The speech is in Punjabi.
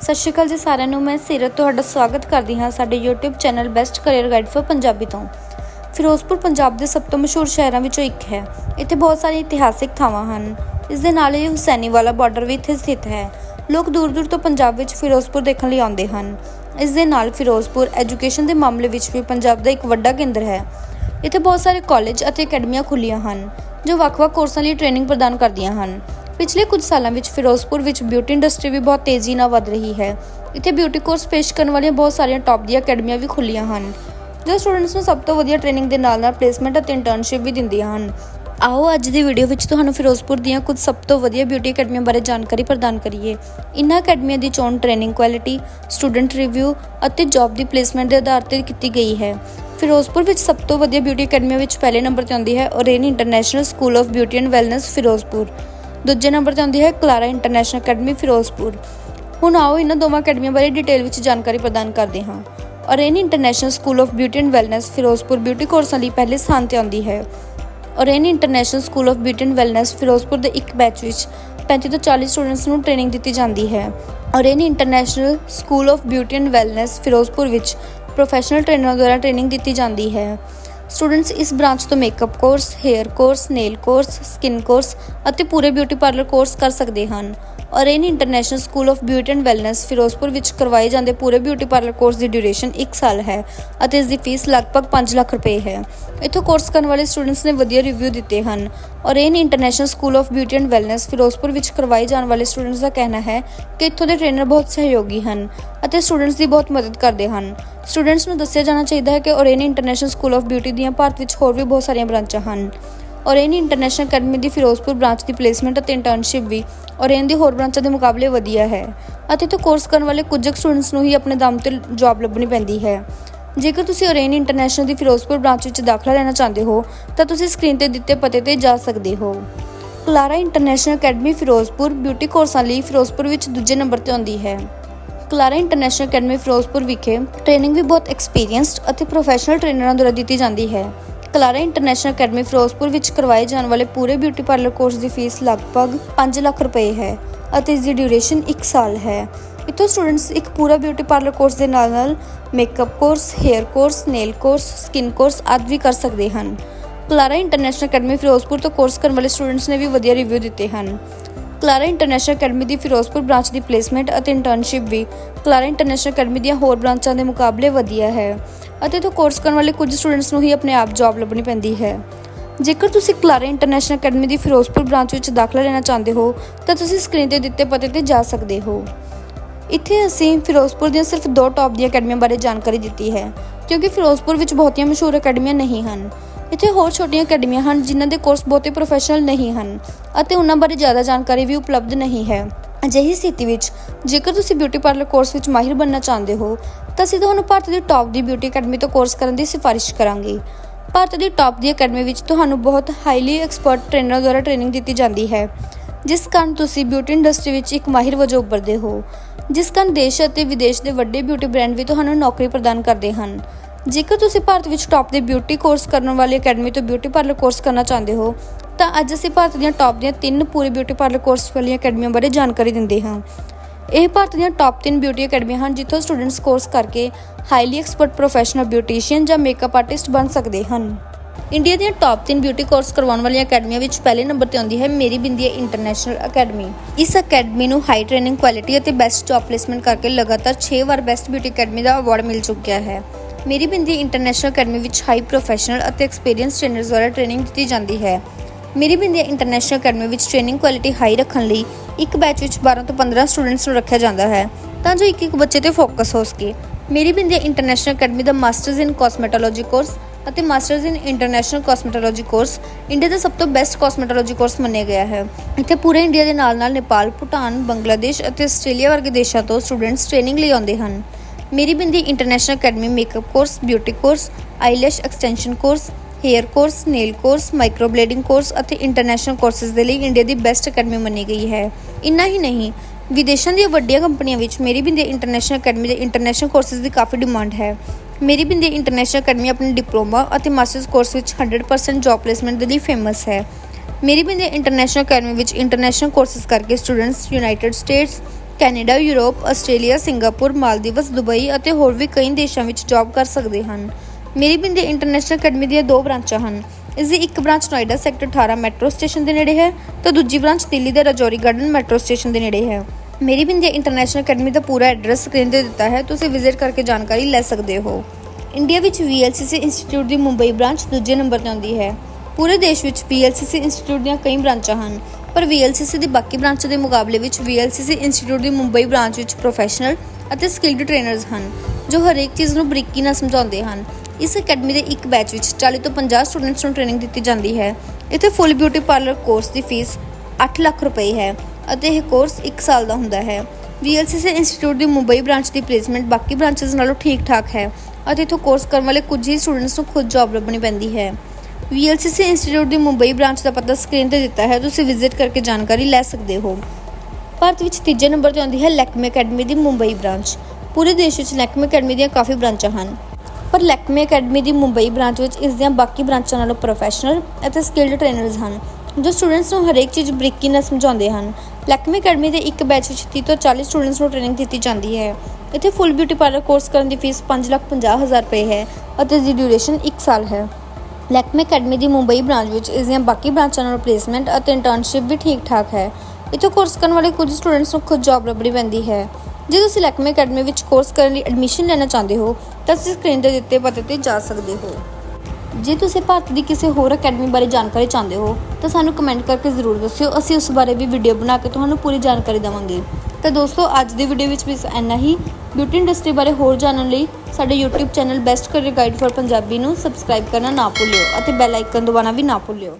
ਸਤਿ ਸ਼੍ਰੀ ਅਕਾਲ ਜੀ ਸਾਰਿਆਂ ਨੂੰ। ਮੈਂ ਸੀਰਤ ਤੁਹਾਡਾ ਸਵਾਗਤ ਕਰਦੀ ਹਾਂ ਸਾਡੇ YouTube channel best career guide for Punjabi ਤੋਂ। ਫਿਰੋਜ਼ਪੁਰ, ਪੰਜਾਬ ਦੇ ਸਭ ਤੋਂ ਮਸ਼ਹੂਰ ਸ਼ਹਿਰਾਂ ਵਿੱਚੋਂ ਇੱਕ ਹੈ। ਇੱਥੇ ਬਹੁਤ ਸਾਰੀਆਂ ਇਤਿਹਾਸਿਕ ਥਾਵਾਂ ਹਨ। ਇਸ ਦੇ ਨਾਲ ਹੀ ਹੁਸੈਨੀਵਾਲਾ ਬਾਰਡਰ ਵੀ ਇੱਥੇ ਸਥਿਤ ਹੈ। ਲੋਕ ਦੂਰ ਦੂਰ ਤੋਂ ਪੰਜਾਬ ਵਿੱਚ ਫਿਰੋਜ਼ਪੁਰ ਦੇਖਣ ਲਈ ਆਉਂਦੇ ਹਨ। ਇਸ ਦੇ ਨਾਲ ਫਿਰੋਜ਼ਪੁਰ ਐਜੂਕੇਸ਼ਨ ਦੇ ਮਾਮਲੇ ਵਿੱਚ ਵੀ ਪੰਜਾਬ ਦਾ ਇੱਕ ਵੱਡਾ ਕੇਂਦਰ ਹੈ। ਇੱਥੇ ਬਹੁਤ ਸਾਰੇ ਕਾਲਜ ਅਤੇ ਅਕੈਡਮੀਆਂ ਖੁੱਲ੍ਹੀਆਂ ਹਨ, ਜੋ ਵੱਖ-ਵੱਖ ਕੋਰਸਾਂ ਲਈ ਟ੍ਰੇਨਿੰਗ ਪ੍ਰਦਾਨ ਕਰਦੀਆਂ ਹਨ। ਪਿਛਲੇ ਕੁਝ ਸਾਲਾਂ ਵਿੱਚ ਫਿਰੋਜ਼ਪੁਰ ਵਿੱਚ ਬਿਊਟੀ ਇੰਡਸਟਰੀ ਵੀ ਬਹੁਤ ਤੇਜ਼ੀ ਨਾਲ ਵੱਧ ਰਹੀ ਹੈ। ਇੱਥੇ ਬਿਊਟੀ ਕੋਰਸ ਪੇਸ਼ ਕਰਨ ਵਾਲੀਆਂ ਬਹੁਤ ਸਾਰੀਆਂ ਟੌਪ ਦੀਆਂ ਅਕੈਡਮੀਆਂ ਵੀ ਖੁੱਲ੍ਹੀਆਂ ਹਨ, ਜੋ ਸਟੂਡੈਂਟਸ ਨੂੰ ਸਭ ਤੋਂ ਵਧੀਆ ਟ੍ਰੇਨਿੰਗ ਦੇ ਨਾਲ-ਨਾਲ ਪਲੇਸਮੈਂਟ ਅਤੇ ਇੰਟਰਨਸ਼ਿਪ ਵੀ ਦਿੰਦੀਆਂ ਹਨ। ਆਓ ਅੱਜ ਦੀ ਵੀਡੀਓ ਵਿੱਚ ਤੁਹਾਨੂੰ ਫਿਰੋਜ਼ਪੁਰ ਦੀਆਂ ਕੁਝ ਸਭ ਤੋਂ ਵਧੀਆ ਬਿਊਟੀ ਅਕੈਡਮੀਆਂ ਬਾਰੇ ਜਾਣਕਾਰੀ ਪ੍ਰਦਾਨ ਕਰੀਏ। ਇਨ੍ਹਾਂ ਅਕੈਡਮੀਆਂ ਦੀ ਚੋਣ ਟ੍ਰੇਨਿੰਗ ਕੁਆਲਿਟੀ ਸਟੂਡੈਂਟ ਰਿਵਿਊ ਅਤੇ ਜੌਬ ਦੀ ਪਲੇਸਮੈਂਟ ਦੇ ਆਧਾਰ ਤੇ ਕੀਤੀ ਗਈ ਹੈ। ਫਿਰੋਜ਼ਪੁਰ ਵਿੱਚ ਸਭ ਤੋਂ ਵਧੀਆ ਬਿਊਟੀ ਅਕੈਡਮੀਆਂ ਵਿੱਚ ਪਹਿਲੇ ਨੰਬਰ ਤੇ ਆਉਂਦੀ ਹੈ Orane international school of beauty and wellness Firozpur. ਦੂਜੇ ਨੰਬਰ ਤੇ ਆਉਂਦੀ ਹੈ ਕਲਾਰਾ ਇੰਟਰਨੈਸ਼ਨਲ ਅਕੈਡਮੀ, ਫਿਰੋਜ਼ਪੁਰ। ਹੁਣ ਆਓ ਇਹਨਾਂ ਦੋਵਾਂ ਅਕੈਡਮੀਆਂ ਬਾਰੇ ਡਿਟੇਲ ਵਿੱਚ ਜਾਣਕਾਰੀ ਪ੍ਰਦਾਨ ਕਰਦੇ ਹਾਂ। Orane international school of beauty and wellness, Firozpur beauty ਕੋਰਸਾਂ ਲਈ ਪਹਿਲੇ ਸਥਾਨ ਤੇ ਆਉਂਦੀ ਹੈ। Orane international school of beauty and wellness, Firozpur ਦੇ ਇੱਕ ਬੈਚ ਵਿੱਚ 35 ਤੋਂ 40 ਸਟੂਡੈਂਟਸ ਨੂੰ ਟ੍ਰੇਨਿੰਗ ਦਿੱਤੀ ਜਾਂਦੀ ਹੈ। Orane international school of beauty and wellness, Firozpur ਵਿੱਚ ਪ੍ਰੋਫੈਸ਼ਨਲ ਟ੍ਰੇਨਰਾਂ ਦੁਆਰਾ ਟ੍ਰੇਨਿੰਗ ਦਿੱਤੀ ਜਾਂਦੀ ਹੈ। ਸਟੂਡੈਂਟਸ ਇਸ ਬ੍ਰਾਂਚ ਤੋਂ makeup course hair course nail course skin course ਅਤੇ ਪੂਰੇ ਬਿਊਟੀ ਪਾਰਲਰ ਕੋਰਸ ਕਰ ਸਕਦੇ ਹਨ। Orane international school of beauty and wellness Firozpur ਵਿੱਚ ਕਰਵਾਏ ਜਾਂਦੇ ਪੂਰੇ ਬਿਊਟੀ ਪਾਰਲਰ ਕੋਰਸ ਦੀ ਡਿਊਰੇਸ਼ਨ 1 ਸਾਲ ਹੈ ਅਤੇ ਇਸ ਦੀ ਫੀਸ ਲਗਭਗ 5 ਲੱਖ ਰੁਪਏ ਹੈ। ਇੱਥੋਂ ਕੋਰਸ ਕਰਨ ਵਾਲੇ ਸਟੂਡੈਂਟਸ ਨੇ ਵਧੀਆ ਰਿਵਿਊ ਦਿੱਤੇ ਹਨ Orane international school of beauty and wellness Firozpur ਵਿੱਚ ਕਰਵਾਏ ਜਾਣ ਵਾਲੇ ਸਟੂਡੈਂਟਸ ਦਾ ਕਹਿਣਾ ਹੈ ਕਿ ਇੱਥੋਂ ਦੇ ਟ੍ਰੇਨਰ ਬਹੁਤ ਸਹਿਯੋਗੀ ਹਨ ਅਤੇ ਸਟੂਡੈਂਟਸ ਦੀ ਬਹੁਤ ਮਦਦ ਕਰਦੇ ਹਨ। ਸਟੂਡੈਂਟਸ ਨੂੰ ਦੱਸਿਆ ਜਾਣਾ ਚਾਹੀਦਾ ਹੈ ਕਿ Orane international school of beauty ਦੀਆਂ ਭਾਰਤ ਵਿੱਚ ਹੋਰ ਵੀ ਬਹੁਤ ਸਾਰੀਆਂ ਬ੍ਰਾਂਚਾਂ ਹਨ। ਔਰੇਨ ਇੰਟਰਨੈਸ਼ਨਲ ਅਕੈਡਮੀ ਦੀ ਫਿਰੋਜ਼ਪੁਰ ਬ੍ਰਾਂਚ ਦੀ ਪਲੇਸਮੈਂਟ ਅਤੇ ਇੰਟਰਨਸ਼ਿਪ ਵੀ। ਔਰੇਨ ਦੀ ਹੋਰ ਬ੍ਰਾਂਚਾਂ ਦੇ ਮੁਕਾਬਲੇ ਵਧੀਆ ਹੈ। ਅਤੇ ਇੱਥੇ ਕੋਰਸ ਕਰਨ ਵਾਲੇ ਕੁਝ ਸਟੂਡੈਂਟਸ ਨੂੰ ਹੀ ਆਪਣੇ ਦਮ ਤੇ ਜੌਬ ਲੱਭਣੀ ਪੈਂਦੀ ਹੈ। ਜੇਕਰ ਤੁਸੀਂ ਔਰੇਨ ਇੰਟਰਨੈਸ਼ਨਲ ਦੀ ਫਿਰੋਜ਼ਪੁਰ ਬ੍ਰਾਂਚ ਵਿੱਚ ਦਾਖਲਾ ਲੈਣਾ ਚਾਹੁੰਦੇ ਹੋ, ਤਾਂ ਤੁਸੀਂ ਸਕਰੀਨ ਤੇ ਦਿੱਤੇ ਪਤੇ ਤੇ ਜਾ ਸਕਦੇ ਹੋ। Clara international academy Firozpur beauty ਕੋਰਸਾਂ ਲਈ ਫਿਰੋਜ਼ਪੁਰ ਵਿੱਚ ਦੂਜੇ ਨੰਬਰ ਤੇ ਆਉਂਦੀ ਹੈ। ਕਲਾਰਾ ਇੰਟਰਨੈਸ਼ਨਲ ਅਕੈਡਮੀ ਫਿਰੋਜ਼ਪੁਰ ਵਿਖੇ ਟ੍ਰੇਨਿੰਗ ਵੀ ਬਹੁਤ ਐਕਸਪੀਰੀਅੰਸਡ ਅਤੇ ਪ੍ਰੋਫੈਸ਼ਨਲ ਟ੍ਰੇਨਰਾਂ ਦੁਆਰਾ ਦਿੱਤੀ ਜਾਂਦੀ ਹੈ। ਕਲਾਰਾ ਇੰਟਰਨੈਸ਼ਨਲ ਅਕੈਡਮੀ ਫਿਰੋਜ਼ਪੁਰ ਵਿੱਚ ਕਰਵਾਏ ਜਾਣ ਵਾਲੇ ਪੂਰੇ ਬਿਊਟੀ ਪਾਰਲਰ ਕੋਰਸ ਦੀ ਫੀਸ ਲਗਭਗ 5 ਲੱਖ ਰੁਪਏ ਹੈ ਅਤੇ ਇਸ ਦੀ ਡਿਊਰੇਸ਼ਨ 1 ਸਾਲ ਹੈ। ਇੱਥੋਂ ਸਟੂਡੈਂਟਸ ਇੱਕ ਪੂਰਾ ਬਿਊਟੀ ਪਾਰਲਰ ਕੋਰਸ ਦੇ ਨਾਲ-ਨਾਲ makeup course, hair course, nail course, skin course ਆਦਿ ਵੀ ਕਰ ਸਕਦੇ ਹਨ। ਕਲਾਰਾ ਇੰਟਰਨੈਸ਼ਨਲ ਅਕੈਡਮੀ ਫਿਰੋਜ਼ਪੁਰ ਤੋਂ ਕੋਰਸ ਕਰਨ ਵਾਲੇ ਸਟੂਡੈਂਟਸ ਨੇ ਵੀ ਵਧੀਆ ਰਿਵਿਊ ਦਿੱਤੇ ਹਨ। ਕਲਾਰਾ ਇੰਟਰਨੈਸ਼ਨਲ ਅਕੈਡਮੀ ਦੀ ਫਿਰੋਜ਼ਪੁਰ ਬ੍ਰਾਂਚ ਦੀ ਪਲੇਸਮੈਂਟ ਅਤੇ ਇੰਟਰਨਸ਼ਿਪ ਵੀ ਕਲਾਰਾ ਇੰਟਰਨੈਸ਼ਨਲ ਅਕੈਡਮੀ ਦੀਆਂ ਹੋਰ ਬ੍ਰਾਂਚਾਂ ਦੇ ਮੁਕਾਬਲੇ ਵਧੀਆ ਹੈ। ਅਤੇ ਤੋਂ ਕੋਰਸ ਕਰਨ ਵਾਲੇ ਕੁਝ ਸਟੂਡੈਂਟਸ ਨੂੰ ਹੀ ਆਪਣੇ ਆਪ ਜੌਬ ਲੱਭਣੀ ਪੈਂਦੀ ਹੈ। ਜੇਕਰ ਤੁਸੀਂ ਕਲਾਰਾ ਇੰਟਰਨੈਸ਼ਨਲ ਅਕੈਡਮੀ ਦੀ ਫਿਰੋਜ਼ਪੁਰ ਬ੍ਰਾਂਚ ਵਿੱਚ ਦਾਖਲਾ ਲੈਣਾ ਚਾਹੁੰਦੇ ਹੋ, ਤਾਂ ਤੁਸੀਂ ਸਕਰੀਨ ਤੇ ਦਿੱਤੇ ਪਤੇ ਤੇ ਜਾ ਸਕਦੇ ਹੋ। ਇੱਥੇ ਅਸੀਂ ਫਿਰੋਜ਼ਪੁਰ ਦੀਆਂ ਸਿਰਫ ਦੋ ਟੌਪ ਦੀਆਂ ਅਕੈਡਮੀਆਂ ਬਾਰੇ ਜਾਣਕਾਰੀ ਦਿੱਤੀ ਹੈ, ਕਿਉਂਕਿ ਫਿਰੋਜ਼ਪੁਰ ਵਿੱਚ ਬਹੁਤੀਆਂ ਮਸ਼ਹੂਰ ਅਕੈਡਮੀਆਂ ਨਹੀਂ ਹਨ। ਇੱਥੇ ਹੋਰ ਛੋਟੀਆਂ ਅਕੈਡਮੀਆਂ ਹਨ ਜਿਨ੍ਹਾਂ ਦੇ ਕੋਰਸ ਬਹੁਤੇ ਪ੍ਰੋਫੈਸ਼ਨਲ ਨਹੀਂ ਹਨ ਅਤੇ ਉਹਨਾਂ ਬਾਰੇ ਜ਼ਿਆਦਾ ਜਾਣਕਾਰੀ ਵੀ ਉਪਲਬਧ ਨਹੀਂ ਹੈ। ਅਜਿਹੀ ਸਥਿਤੀ ਵਿੱਚ ਜੇਕਰ ਤੁਸੀਂ ਬਿਊਟੀ ਪਾਰਲਰ ਕੋਰਸ ਵਿੱਚ ਮਾਹਿਰ ਬਣਨਾ ਚਾਹੁੰਦੇ ਹੋ, ਤਾਂ ਅਸੀਂ ਤੁਹਾਨੂੰ ਭਾਰਤ ਦੀ ਟੌਪ ਦੀ ਬਿਊਟੀ ਅਕੈਡਮੀ ਤੋਂ ਕੋਰਸ ਕਰਨ ਦੀ ਸਿਫਾਰਿਸ਼ ਕਰਾਂਗੇ। ਭਾਰਤ ਦੀ ਟੌਪ ਦੀ ਅਕੈਡਮੀ ਵਿੱਚ ਤੁਹਾਨੂੰ ਬਹੁਤ ਹਾਈਲੀ ਐਕਸਪਰਟ ਟ੍ਰੇਨਰ ਦੁਆਰਾ ਟ੍ਰੇਨਿੰਗ ਦਿੱਤੀ ਜਾਂਦੀ ਹੈ, ਜਿਸ ਕਾਰਨ ਤੁਸੀਂ ਬਿਊਟੀ ਇੰਡਸਟਰੀ ਵਿੱਚ ਇੱਕ ਮਾਹਿਰ ਵਜੋਂ ਉੱਭਰਦੇ ਹੋ, ਜਿਸ ਕਾਰਨ ਦੇਸ਼ ਅਤੇ ਵਿਦੇਸ਼ ਦੇ ਵੱਡੇ ਬਿਊਟੀ ਬ੍ਰਾਂਡ ਵੀ ਤੁਹਾਨੂੰ ਨੌਕਰੀ ਪ੍ਰਦਾਨ ਕਰਦੇ ਹਨ। ਜੇਕਰ ਤੁਸੀਂ ਭਾਰਤ ਵਿੱਚ ਟੌਪ ਦੇ ਬਿਊਟੀ ਕੋਰਸ ਕਰਨ ਵਾਲੀ ਅਕੈਡਮੀ ਤੋਂ ਬਿਊਟੀ ਪਾਰਲਰ ਕੋਰਸ ਕਰਨਾ ਚਾਹੁੰਦੇ ਹੋ, ਤਾਂ ਅੱਜ ਅਸੀਂ ਭਾਰਤ ਦੀਆਂ ਟੌਪ ਦੀਆਂ ਤਿੰਨ ਪੂਰੇ ਬਿਊਟੀ ਪਾਰਲਰ ਕੋਰਸ ਵਾਲੀਆਂ ਅਕੈਡਮੀਆਂ ਬਾਰੇ ਜਾਣਕਾਰੀ ਦਿੰਦੇ ਹਾਂ। ਇਹ ਭਾਰਤ ਦੀਆਂ ਟੌਪ 3 ਬਿਊਟੀ ਅਕੈਡਮੀਆਂ ਹਨ, ਜਿੱਥੋਂ ਸਟੂਡੈਂਟਸ ਕੋਰਸ ਕਰਕੇ ਹਾਈਲੀ ਐਕਸਪਰਟ ਪ੍ਰੋਫੈਸ਼ਨਲ ਬਿਊਟੀਸ਼ੀਅਨ ਜਾਂ ਮੇਕਅਪ ਆਰਟਿਸਟ ਬਣ ਸਕਦੇ ਹਨ। ਇੰਡੀਆ ਦੀਆਂ ਟੌਪ 3 ਬਿਊਟੀ ਕੋਰਸ ਕਰਵਾਉਣ ਵਾਲੀਆਂ ਅਕੈਡਮੀਆਂ ਵਿੱਚ ਪਹਿਲੇ ਨੰਬਰ ਤੇ ਆਉਂਦੀ ਹੈ ਮੇਰੀ ਬਿੰਦੀਆ ਇੰਟਰਨੈਸ਼ਨਲ ਅਕੈਡਮੀ ਇਸ ਅਕੈਡਮੀ ਨੂੰ ਹਾਈ ਟ੍ਰੇਨਿੰਗ ਕੁਆਲਿਟੀ ਅਤੇ ਬੈਸਟ ਜੌਬ ਪਲੇਸਮੈਂਟ ਕਰਕੇ ਲਗਾਤਾਰ 6 ਵਾਰ ਬੈਸਟ ਬਿਊਟੀ ਅਕੈਡਮੀ ਦਾ ਅਵਾਰਡ ਮਿਲ ਚੁੱਕਿਆ ਹੈ। ਮੇਰੀ ਬਿੰਦੀ ਇੰਟਰਨੈਸ਼ਨਲ ਅਕੈਡਮੀ ਵਿੱਚ ਹਾਈ ਪ੍ਰੋਫੈਸ਼ਨਲ ਅਤੇ ਐਕਸਪੀਰੀਅੰਸ ਟ੍ਰੇਨਰਸ ਦੁਆਰਾ ਟ੍ਰੇਨਿੰਗ ਦਿੱਤੀ ਜਾਂਦੀ ਹੈ। ਮੇਰੀ ਬਿੰਦੀ ਇੰਟਰਨੈਸ਼ਨਲ ਅਕੈਡਮੀ ਵਿੱਚ ਟ੍ਰੇਨਿੰਗ ਕੁਆਲਿਟੀ ਹਾਈ ਰੱਖਣ ਲਈ ਇੱਕ ਬੈਚ ਵਿੱਚ 12 ਤੋਂ 15 ਸਟੂਡੈਂਟਸ ਨੂੰ ਰੱਖਿਆ ਜਾਂਦਾ ਹੈ ਤਾਂ ਜੋ ਇੱਕ ਇੱਕ ਬੱਚੇ ਤੇ ਫੋਕਸ ਹੋ ਸਕੇ। ਮੇਰੀ ਬਿੰਦੀ ਇੰਟਰਨੈਸ਼ਨਲ ਅਕੈਡਮੀ ਦਾ ਮਾਸਟਰਸ ਇਨ ਕਾਸਮੈਟੋਲੋਜੀ ਕੋਰਸ ਅਤੇ masters in international cosmetology course India ਦਾ ਸਭ ਤੋਂ ਬੈਸਟ ਕਾਸਮੈਟੋਲੋਜੀ ਕੋਰਸ ਮੰਨਿਆ ਗਿਆ ਹੈ। ਇੱਥੇ ਪੂਰੇ ਇੰਡੀਆ ਦੇ ਨਾਲ-ਨਾਲ ਨੇਪਾਲ, ਭੂਟਾਨ, ਬੰਗਲਾਦੇਸ਼ ਅਤੇ ਆਸਟ੍ਰੇਲੀਆ ਵਰਗੇ ਦੇਸ਼ਾਂ ਤੋਂ ਸਟੂਡੈਂਟਸ ਟ੍ਰੇਨਿੰਗ ਲਈ ਆਉਂਦੇ ਹਨ। Meri Bindi international academy makeup course beauty course eyelash extension course hair course nail course microblading course ਅਤੇ ਇੰਟਰਨੈਸ਼ਨਲ ਕੋਰਸਸ ਦੇ ਲਈ ਇੰਡੀਆ ਦੀ ਬੈਸਟ ਅਕੈਡਮੀ ਮੰਨੀ ਗਈ ਹੈ। ਇੰਨਾ ਹੀ ਨਹੀਂ, ਵਿਦੇਸ਼ਾਂ ਦੀਆਂ ਵੱਡੀਆਂ ਕੰਪਨੀਆਂ ਵਿੱਚ ਮੇਰੀ ਬਿੰਦੀ ਇੰਟਰਨੈਸ਼ਨਲ ਅਕੈਡਮੀ ਦੇ ਇੰਟਰਨੈਸ਼ਨਲ ਕੋਰਸਸ ਦੀ ਕਾਫੀ ਡਿਮਾਂਡ ਹੈ। ਮੇਰੀ ਬਿੰਦੀ ਇੰਟਰਨੈਸ਼ਨਲ ਅਕੈਡਮੀ ਆਪਣੇ ਡਿਪਲੋਮਾ ਅਤੇ ਮਾਸਟਰਸ ਕੋਰਸ ਵਿੱਚ 100% ਜੌਬ ਪਲੇਸਮੈਂਟ ਦੇ ਲਈ ਫੇਮਸ ਹੈ। ਮੇਰੀ ਬਿੰਦੀ ਇੰਟਰਨੈਸ਼ਨਲ ਅਕੈਡਮੀ ਵਿੱਚ ਇੰਟਰਨੈਸ਼ਨਲ ਕੋਰਸਸ ਕਰਕੇ students United States Canada, Europe, Australia, Singapore, Maldives, Dubai ਅਤੇ ਹੋਰ ਵੀ ਕਈ ਦੇਸ਼ਾਂ ਵਿੱਚ ਜੌਬ ਕਰ ਸਕਦੇ ਹਨ। ਮੇਰੀ ਬਿੰਦੀ ਇੰਟਰਨੈਸ਼ਨਲ ਅਕੈਡਮੀ ਦੀਆਂ ਦੋ ਬ੍ਰਾਂਚਾਂ ਹਨ। ਇਸ ਦੀ ਇੱਕ branch Noida sector 18 metro station ਦੇ ਨੇੜੇ ਹੈ ਤੇ ਦੂਜੀ ਬ੍ਰਾਂਚ ਦਿੱਲੀ ਦੇ ਰਾਜੌਰੀ ਗਾਰਡਨ ਮੈਟਰੋ ਸਟੇਸ਼ਨ ਦੇ ਨੇੜੇ ਹੈ। ਮੇਰੀ ਬਿੰਦੀ ਇੰਟਰਨੈਸ਼ਨਲ ਅਕੈਡਮੀ ਦਾ ਪੂਰਾ ਐਡਰੈਸ ਸਕਰੀਨ ਤੇ ਦਿੱਤਾ ਹੈ। ਤੁਸੀਂ ਵਿਜ਼ਿਟ ਕਰਕੇ ਜਾਣਕਾਰੀ ਲੈ ਸਕਦੇ ਹੋ। ਇੰਡੀਆ ਵਿੱਚ VLCC ਇੰਸਟੀਚਿਊਟ ਦੀ ਮੁੰਬਈ ਬ੍ਰਾਂਚ ਦੂਜੇ ਨੰਬਰ ਤੇ ਆਉਂਦੀ ਹੈ। ਪੂਰੇ ਦੇਸ਼ ਵਿੱਚ VLCC ਇੰਸਟੀਚਿਊਟ ਦੀਆਂ ਕਈ ਬ੍ਰਾਂਚਾਂ ਹਨ। ਪਰ VLCC ਦੀ ਬਾਕੀ ਬ੍ਰਾਂਚਾਂ ਦੇ ਮੁਕਾਬਲੇ ਵਿੱਚ VLCC ਇੰਸਟੀਚਿਊਟ ਦੀ ਮੁੰਬਈ ਬ੍ਰਾਂਚ ਵਿੱਚ ਪ੍ਰੋਫੈਸ਼ਨਲ ਅਤੇ ਸਕਿਲਡ ਟ੍ਰੇਨਰਸ ਹਨ, ਜੋ ਹਰੇਕ ਚੀਜ਼ ਨੂੰ ਬਰੀਕੀ ਨਾਲ ਸਮਝਾਉਂਦੇ ਹਨ। ਇਸ ਅਕੈਡਮੀ ਦੇ ਇੱਕ ਬੈਚ ਵਿੱਚ 40 ਤੋਂ 50 ਸਟੂਡੈਂਟਸ ਨੂੰ ਟ੍ਰੇਨਿੰਗ ਦਿੱਤੀ ਜਾਂਦੀ ਹੈ। ਇੱਥੇ ਫੁੱਲ ਬਿਊਟੀ ਪਾਰਲਰ ਕੋਰਸ ਦੀ ਫੀਸ 8 ਲੱਖ ਰੁਪਏ ਹੈ ਅਤੇ ਇਹ ਕੋਰਸ 1 ਸਾਲ ਦਾ ਹੁੰਦਾ ਹੈ। VLCC ਇੰਸਟੀਚਿਊਟ ਦੀ ਮੁੰਬਈ ਬ੍ਰਾਂਚ ਦੀ ਪਲੇਸਮੈਂਟ ਬਾਕੀ ਬ੍ਰਾਂਚਸ ਨਾਲੋਂ ਠੀਕ-ਠਾਕ ਹੈ ਅਤੇ ਇੱਥੋਂ ਕੋਰਸ ਕਰਨ ਵਾਲੇ ਕੁਝ ਹੀ ਸਟੂਡੈਂਟਸ ਨੂੰ ਖੁਦ ਜੌਬ ਲੱਭਣੀ ਪੈਂਦੀ ਹੈ। VLCC ਇੰਸਟੀਚਿਊਟ ਦੀ ਮੁੰਬਈ ਬ੍ਰਾਂਚ ਦਾ ਪਤਾ ਸਕਰੀਨ ਤੇ ਦਿੱਤਾ ਹੈ। ਤੁਸੀਂ ਵਿਜ਼ਿਟ ਕਰਕੇ ਜਾਣਕਾਰੀ ਲੈ ਸਕਦੇ ਹੋ। ਭਾਰਤ ਵਿੱਚ ਤੀਜੇ ਨੰਬਰ ਤੇ ਆਉਂਦੀ ਹੈ ਲੈਕਮੇ ਅਕੈਡਮੀ ਦੀ ਮੁੰਬਈ ਬ੍ਰਾਂਚ ਪੂਰੇ ਦੇਸ਼ ਵਿੱਚ ਲੈਕਮੇ ਅਕੈਡਮੀ ਦੀਆਂ ਕਾਫੀ ਬ੍ਰਾਂਚਾਂ ਹਨ। ਪਰ ਲੈਕਮੇ ਅਕੈਡਮੀ ਦੀ ਮੁੰਬਈ ਬ੍ਰਾਂਚ ਵਿੱਚ ਇਸ ਦੀਆਂ ਬਾਕੀ ਬ੍ਰਾਂਚਾਂ ਨਾਲੋਂ ਪ੍ਰੋਫੈਸ਼ਨਲ ਅਤੇ ਸਕਿਲਡ ਟ੍ਰੇਨਰਸ ਹਨ, ਜੋ ਸਟੂਡੈਂਟਸ ਨੂੰ ਹਰੇਕ ਚੀਜ਼ ਬਰੀਕੀ ਨਾਲ ਸਮਝਾਉਂਦੇ ਹਨ। ਲੈਕਮੇ ਅਕੈਡਮੀ ਦੇ ਇੱਕ ਬੈਚ ਵਿੱਚ 30 ਤੋਂ 40 ਸਟੂਡੈਂਟਸ ਨੂੰ ਟ੍ਰੇਨਿੰਗ ਦਿੱਤੀ ਜਾਂਦੀ ਹੈ। ਇੱਥੇ ਫੁੱਲ ਬਿਊਟੀ ਪਾਰਲਰ ਕੋਰਸ ਕਰਨ ਦੀ ਫੀਸ 550000 ਰੁਪਏ ਹੈ ਅਤੇ ਇਸ ਦੀ ਡਿਊਰੇਸ਼ਨ 1 ਸਾਲ ਹੈ। ਲੈਕਮੇ ਅਕੈਡਮੀ ਦੀ ਮੁੰਬਈ ਬ੍ਰਾਂਚ ਵਿੱਚ ਇਸ ਦੀਆਂ ਬਾਕੀ ਬ੍ਰਾਂਚਾਂ ਨਾਲੋਂ ਪਲੇਸਮੈਂਟ ਅਤੇ ਇੰਟਰਨਸ਼ਿਪ ਵੀ ਠੀਕ-ਠਾਕ ਹੈ। ਇੱਥੋਂ ਕੋਰਸ ਕਰਨ ਵਾਲੇ ਕੁਝ ਸਟੂਡੈਂਟਸ ਨੂੰ ਖੁਦ ਜੌਬ ਲੱਭਣੀ ਪੈਂਦੀ ਹੈ। ਜੇ ਤੁਸੀਂ ਲੈਕਮੇ ਅਕੈਡਮੀ ਵਿੱਚ ਕੋਰਸ ਕਰਨ ਲਈ ਐਡਮਿਸ਼ਨ ਲੈਣਾ ਚਾਹੁੰਦੇ ਹੋ, ਤਾਂ ਤੁਸੀਂ ਸਕਰੀਨ ਤੇ ਦਿੱਤੇ ਪਤੇ ਤੇ ਜਾ ਸਕਦੇ ਹੋ। ਜੇ ਤੁਸੀਂ ਭਾਰਤ ਦੀ ਕਿਸੇ ਹੋਰ ਅਕੈਡਮੀ ਬਾਰੇ ਜਾਣਕਾਰੀ ਚਾਹੁੰਦੇ ਹੋ, ਤਾਂ ਸਾਨੂੰ ਕਮੈਂਟ ਕਰਕੇ ਜ਼ਰੂਰ ਦੱਸਿਓ। ਅਸੀਂ ਉਸ ਬਾਰੇ ਵੀ ਵੀਡੀਓ ਬਣਾ ਕੇ ਤੁਹਾਨੂੰ ਪੂਰੀ ਜਾਣਕਾਰੀ ਦੇਵਾਂਗੇ। ਤਾਂ ਦੋਸਤੋ, ਅੱਜ ਦੀ ਵੀਡੀਓ ਵਿੱਚ ਬਸ ਇੰਨਾ ਹੀ। ਬਿਊਟੀ ਇੰਡਸਟਰੀ ਬਾਰੇ ਹੋਰ ਜਾਣਨ ਲਈ ਸਾਡੇ YouTube channel best career guide for Punjabi ਨੂੰ ਸਬਸਕ੍ਰਾਈਬ ਕਰਨਾ ਨਾ ਭੁੱਲਿਓ ਅਤੇ ਬੈਲ ਆਈਕਨ ਦਬਾਉਣਾ ਵੀ ਨਾ ਭੁੱਲਿਓ।